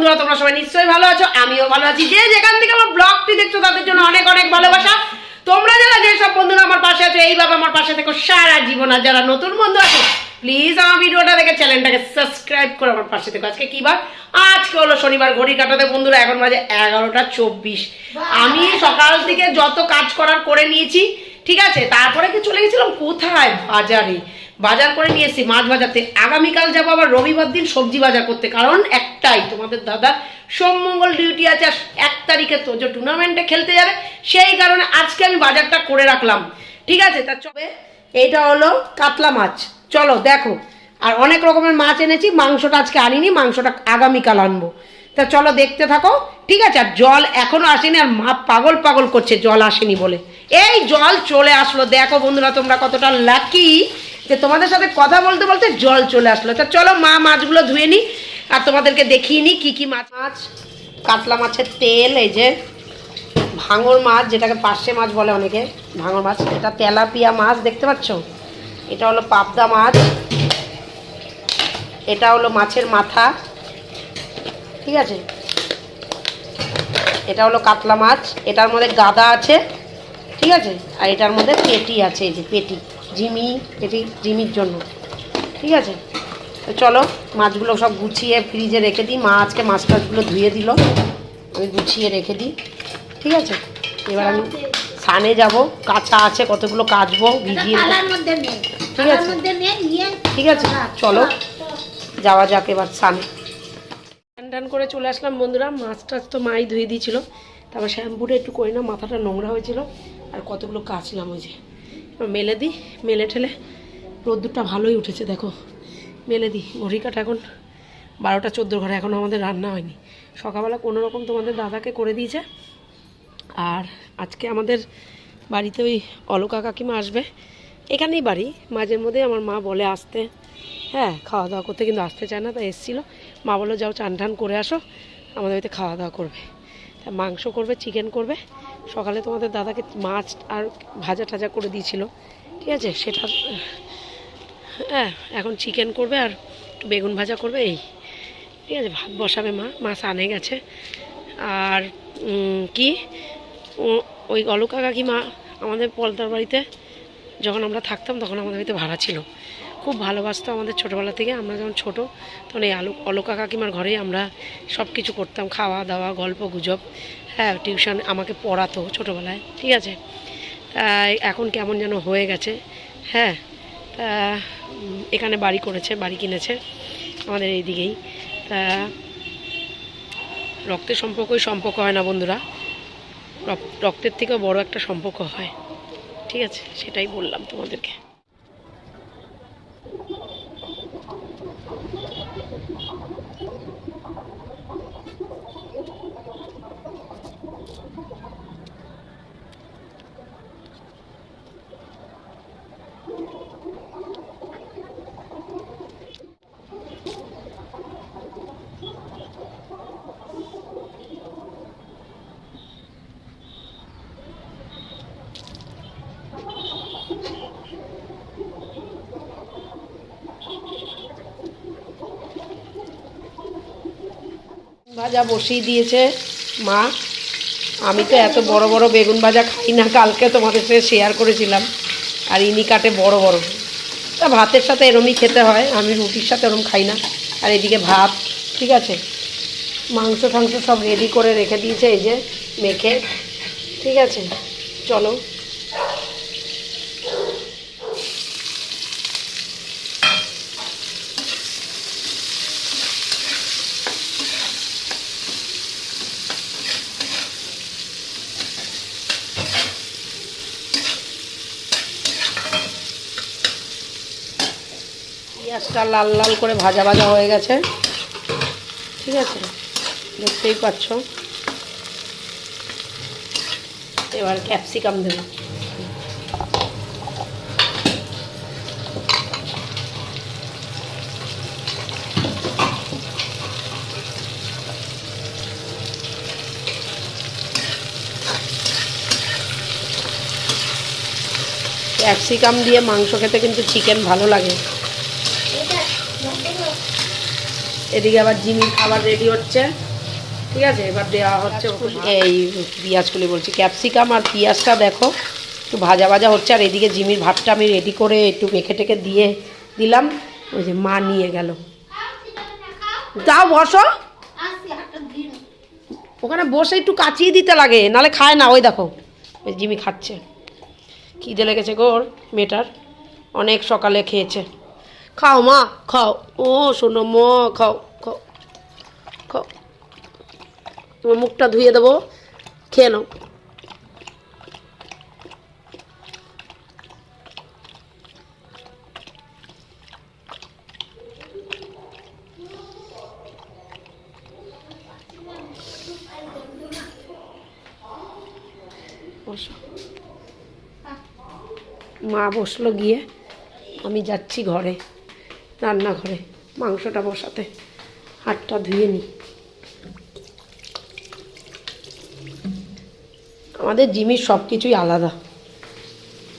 বন্ধুরা, তোমরা সবাই নিশ্চয়ই ভালো আছো, আমিও ভালো আছি। যে যেখান থেকে আমার ব্লগটি দেখছ, তাদের জন্য অনেক অনেক ভালোবাসা। তোমরা যারা যেসব বন্ধুরা আমার পাশে আছো এইভাবে আমার পাশে থেকো, সারা জীবন। আর যারা নতুন বন্ধু আছো প্লিজ আমার ভিডিওটা দেখে চ্যানেলটাকে সাবস্ক্রাইব করে আমার পাশে থেকো। আজকে কি বার? আজকে হলো শনিবার, ঘড়ি কাটাতে বন্ধুরা, এখন বাজে এগারোটা চব্বিশ। আমি সকাল থেকে যত কাজ করার করে নিয়েছি, ঠিক আছে, তারপরে কি চলে গেছিলাম? কোথায়? বাজারে। বাজার করে নিয়ে এসেছি মাছ বাজারতে। আগামীকাল যাব আবার রবিবার দিন সবজি বাজার করতে, কারণ একটাই তোমাদের দাদা সোমমঙ্গল ডিউটি আছে আর এক তারিখে তো যে টুর্নামেন্টে খেলতে যাবে, সেই কারণে আজকে আমি বাজারটা করে রাখলাম। ঠিক আছে? তা চবে এইটা হলো কাতলা মাছ। চলো, দেখো। আর অনেক রকমের মাছ এনেছি, মাংসটা আজকে আনিনি, মাংসটা আগামীকাল আনব। তা চলো, দেখতে থাকো। ঠিক আছে? আর জল এখনও আসেনি, আর মা পাগল পাগল করছে, জল আসেনি বলে। এই জল চলে আসলো। দেখো বন্ধুরা, তোমরা কতটা লাকি যে তোমাদের সাথে কথা বলতে বলতে জল চলে আসলো। তা চলো মা মাছগুলো ধুয়ে নিই আর তোমাদেরকে দেখিয়ে নিই কী কী মাছ। মাছ, কাতলা মাছের তেল, এই যে ভাঙর মাছ, যেটাকে পার্শে মাছ বলে অনেকে, ভাঙর মাছ। এটা তেলাপিয়া মাছ, দেখতে পাচ্ছ? এটা হলো পাবদা মাছ। এটা হলো মাছের মাথা। ঠিক আছে? এটা হলো কাতলা মাছ। এটার মধ্যে গাদা আছে। ঠিক আছে? আর এটার মধ্যে পেটি আছে, এই যে পেটি। জিমি এটি জিমির জন্য। ঠিক আছে? তো চলো মাছগুলো সব গুছিয়ে ফ্রিজে রেখে দিই। মা আজকে মাছ টাছগুলো ধুয়ে দিল। আমি গুছিয়ে রেখে দিই। ঠিক আছে? এবার আমি সানে যাব। কাঁচা আছে কতগুলো কাচবো ভিজিয়ে ঠিক আছে। ঠিক আছে চলো। যাওয়া যাক এবার সানে। টান করে চলে আসলাম বন্ধুরা। মাছ টাছ তো মাই ধুয়ে দিয়েছিল। তারপর শ্যাম্পুটা একটু করে না মাথাটা নোংরা হয়েছিল। আর কতগুলো কাচলাম ওই যে। মেলে দিই, মেলে ঠেলে রোদ্দুরটা ভালোই উঠেছে, দেখো। মেলে দিই। ঘড়ি কাটা এখন বারোটা চোদ্দ ঘরে এখনও আমাদের রান্না হয়নি। সকালবেলা কোনো রকম তোমাদের দাদাকে করে দিয়েছে। আর আজকে আমাদের বাড়িতে ওই অলকা কাকিমা আসবে। এখানেই বাড়ি। মাঝের মধ্যে আমার মা বলে আসতে। হ্যাঁ খাওয়া দাওয়া করতে কিন্তু আসতে চায় না, তাই এসেছিল। মা বলল, যাও চান টান করে আসো। আমাদের বাড়িতে খাওয়া দাওয়া করবে মাংস করবে, চিকেন করবে। সকালে তোমাদের দাদাকে মাছ আর ভাজা টাজা করে দিয়েছিল, ঠিক আছে? সেটা হ্যাঁ এখন চিকেন করবে আর একটু বেগুন ভাজা করবে, এই, ঠিক আছে? ভাত বসাবে মা মাছ আনে গেছে। আর কি? ওই অলকা কাকিমা আমাদের পলতার বাড়িতে, যখন আমরা থাকতাম তখন আমাদের বাড়িতে ভাড়া ছিল। খুব ভালোবাসতো আমাদের ছোটোবেলা থেকে, আমরা যখন ছোটো তখন এই আলু অলকা কাকিমার ঘরেই আমরা সব কিছু করতাম, খাওয়া দাওয়া, গল্প গুজব হ্যাঁ টিউশন আমাকে পড়াতো ছোটোবেলায়, ঠিক আছে? তাই এখন কেমন যেন হয়ে গেছে হ্যাঁ? তা এখানে বাড়ি করেছে, বাড়ি কিনেছে, আমাদের এই দিকেই তা, রক্তের সম্পর্কই সম্পর্ক হয় না বন্ধুরা। রক- রক্তের থেকেও বড় একটা সম্পর্ক হয়, ঠিক আছে? সেটাই বললাম তোমাদেরকে। ভাজা বসিয়ে দিয়েছে মা। আমি তো এত বড় বড় বেগুন ভাজা খাই না, কালকে তোমাদের সাথে শেয়ার করেছিলাম। আর ইনি কাটে বড় বড়। তা ভাতের সাথে এরমই খেতে হয়, আমি রুটির সাথে এরম খাই না। আর এদিকে ভাত, ঠিক আছে? মাংস টাংস সব রেডি করে রেখে দিয়েছে, এই যে মেখে। ঠিক আছে? চলো। পেঁয়াজটা লাল লাল করে ভাজা ভাজা হয়ে গেছে। ঠিক আছে? দেখতেই পাচ্ছ। এবার ক্যাপসিকাম দেব। ক্যাপসিকাম দিয়ে মাংস খেতে কিন্তু চিকেন ভালো লাগে। এদিকে আবার জিমির খাবার রেডি হচ্ছে। ঠিক আছে? এবার দেওয়া হচ্ছে এই পেঁয়াজগুলি বলছি। ক্যাপসিকাম আর পেঁয়াজটা দেখো, একটু ভাজা ভাজা হচ্ছে। আর এদিকে জিমির ভাতটা আমি রেডি করে একটু মেখে টেকে দিয়ে দিলাম। ওই যে মা নিয়ে গেল। যাও, বসো। ওখানে বসে একটু কাচিয়ে দিতে লাগে, নালে খায় না। ওই দেখো জিমি খাচ্ছে। খিদে লেগেছে গোর মেয়েটার। অনেক সকালে খেয়েছে। খাও মা খাও ও শোনো ম খাও খাও খাও তোমার মুখটা ধুয়ে দেবো খেয়ে নাও মা বসল গিয়ে। আমি যাচ্ছি ঘরে। রান্নাঘরে, মাংসটা বসাতে। হাতটা ধুয়ে নিই আমাদের জিমির সব কিছুই আলাদা।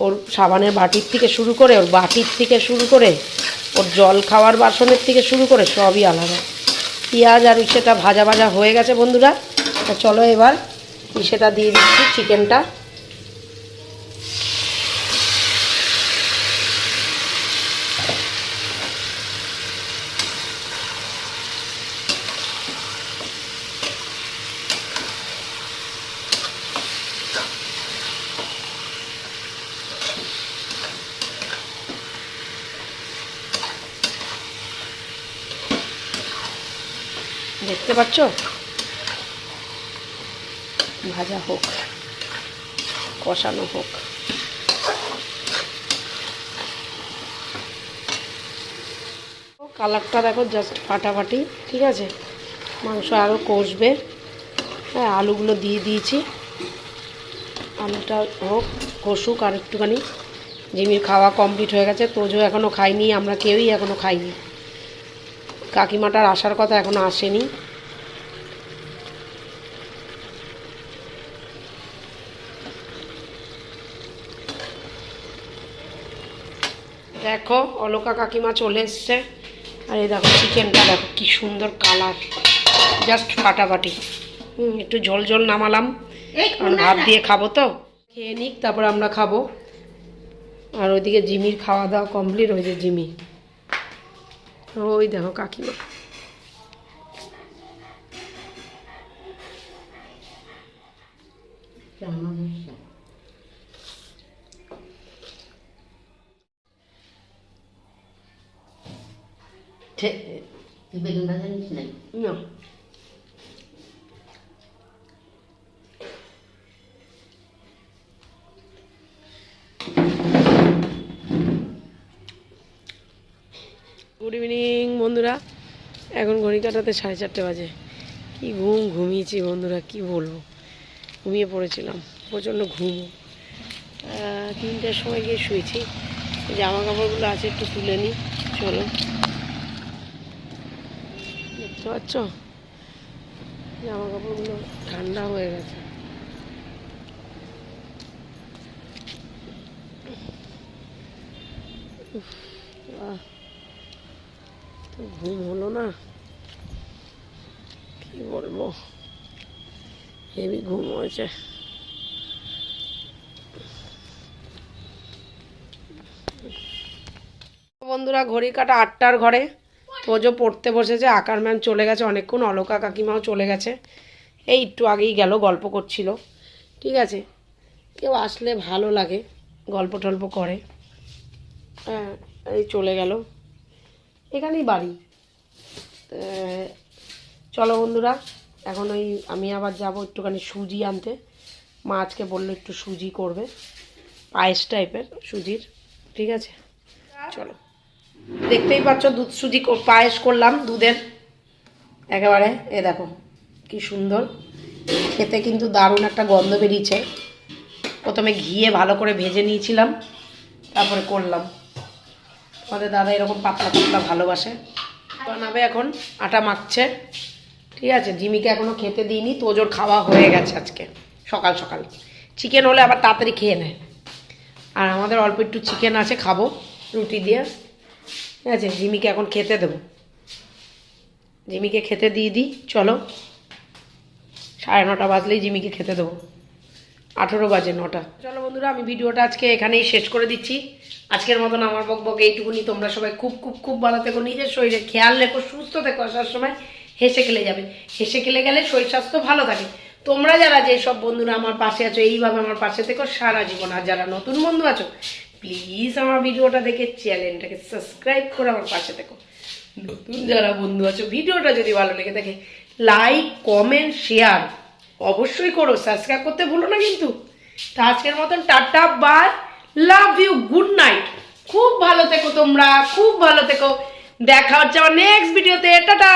ওর সাবানের বাটির থেকে শুরু করে, ওর বাটির থেকে শুরু করে, ওর জল খাওয়ার বাসনের থেকে শুরু করে, সবই আলাদা। পেঁয়াজ আর সেটা ভাজা ভাজা হয়ে গেছে বন্ধুরা। চলো এবার সেটা দিয়ে দিচ্ছি চিকেনটা। দেখতে পাচ্ছ? ভাজা হোক, কষানো হোক। কালারটা দেখো জাস্ট ফাটাফাটি, ঠিক আছে? মাংস আরও কষবে। হ্যাঁ আলুগুলো দিয়ে দিয়েছি। আলুটা হোক, কষুক আর একটুখানি। জিমির খাওয়া কমপ্লিট হয়ে গেছে, তোজো এখনও খাইনি আমরা কেউই এখনও খাইনি। কাকিমাটার আসার কথা এখনও আসেনি। দেখো অলকা কাকিমা চলে এসছে। আর এই দেখো চিকেনটা দেখো কি সুন্দর কালার জাস্ট ফাটাফাটি। হুম একটু ঝোল ঝোল নামালাম। কারণ ভাত দিয়ে খাব তো। খেয়ে নিক তারপর আমরা খাব। আর ওইদিকে জিমির খাওয়া দাওয়া কমপ্লিট হয়েছে জিমি। ওই দেখো কাকিমা। না গুড ইভিনিং বন্ধুরা। এখন ঘড়ি কাটাতে সাড়ে চারটে বাজে। কি ঘুম ঘুমিয়েছি বন্ধুরা কি বলব? ঘুমিয়ে পড়েছিলাম প্রচণ্ড ঘুম। তিনটের সময় গিয়ে শুয়েছি। জামা কাপড়গুলো আছে একটু তুলে নিই চলো। দেখতে পাচ্ছ? জামা কাপড়গুলো ঠান্ডা হয়ে গেছে। ঘুম হলো না? কি বলব? হেভি ঘুম হয়েছে। বন্ধুরা, ঘড়ি কাটা আটটার ঘরে। তোজো পড়তে বসেছে, আকার ম্যাম চলে গেছে অনেকক্ষণ, অলকা কাকিমাও চলে গেছে। এই একটু আগেই গেল, গল্প করছিল। ঠিক আছে? কেউ আসলে ভালো লাগে, গল্প টল্প করে। হ্যাঁ এই চলে গেল। এখানেই বাড়ি। চলো বন্ধুরা, এখন ওই আমি আবার যাব একটুখানি সুজি আনতে। মা আজকে বলল একটু সুজি করবে, পায়েস টাইপের সুজির। ঠিক আছে? চলো। দেখতেই পাচ্ছ, দুধ সুজি পায়েস করলাম দুধের। একেবারে, এ দেখো, কি সুন্দর। খেতে কিন্তু দারুণ একটা গন্ধ বেরিয়েছে। প্রথমে ঘিয়ে ভালো করে ভেজে নিয়েছিলাম, তারপরে করলাম। আমাদের দাদা এরকম পাতলা পাতলা ভালোবাসে। বানাবে এখন, আটা মাখছে। ঠিক আছে, জিমিকে এখনও খেতে দিইনি, তোজোর খাওয়া হয়ে গেছে আজকে, সকাল সকাল। চিকেন হলে আবার তাড়াতাড়ি খেয়ে নেয় আর আমাদের অল্প একটু চিকেন আছে, খাব, রুটি দিয়ে। ঠিক আছে, জিমিকে এখন খেতে দেবো। জিমিকে খেতে দিয়ে দিই, চলো। সাড়ে নটা বাজলেই জিমিকে খেতে দেবো। আঠেরো বাজে নটা। চলো বন্ধুরা, আমি ভিডিওটা আজকে এখানেই শেষ করে দিচ্ছি। আজকের মতন আমার বক বক এইটুকুনি। তোমরা সবাই খুব খুব খুব ভালো থেকো। নিজের শরীরে খেয়াল রেখো, সুস্থ থেকো। আসার সময় হেসে খেলে যাবে। হেসে খেলে গেলে শরীর স্বাস্থ্য ভালো থাকে। তোমরা যারা যেসব বন্ধুরা আমার পাশে আছো, এইভাবে আমার পাশে থেকো সারা জীবন। আর যারা নতুন বন্ধু আছো প্লিজ আমার ভিডিওটা দেখে চ্যানেলটাকে সাবস্ক্রাইব করে আমার পাশে থেকো। নতুন যারা বন্ধু আছো, ভিডিওটা যদি ভালো লেগে থাকে লাইক কমেন্ট শেয়ার অবশ্যই করো। সাবস্ক্রাইব করতে ভুলো না কিন্তু। তা আজকের মতন tata bye love you good night খুব ভালো থেকো তোমরা, খুব ভালো থেকো। দেখা হচ্ছে আমার নেক্সট ভিডিওতে টাটা!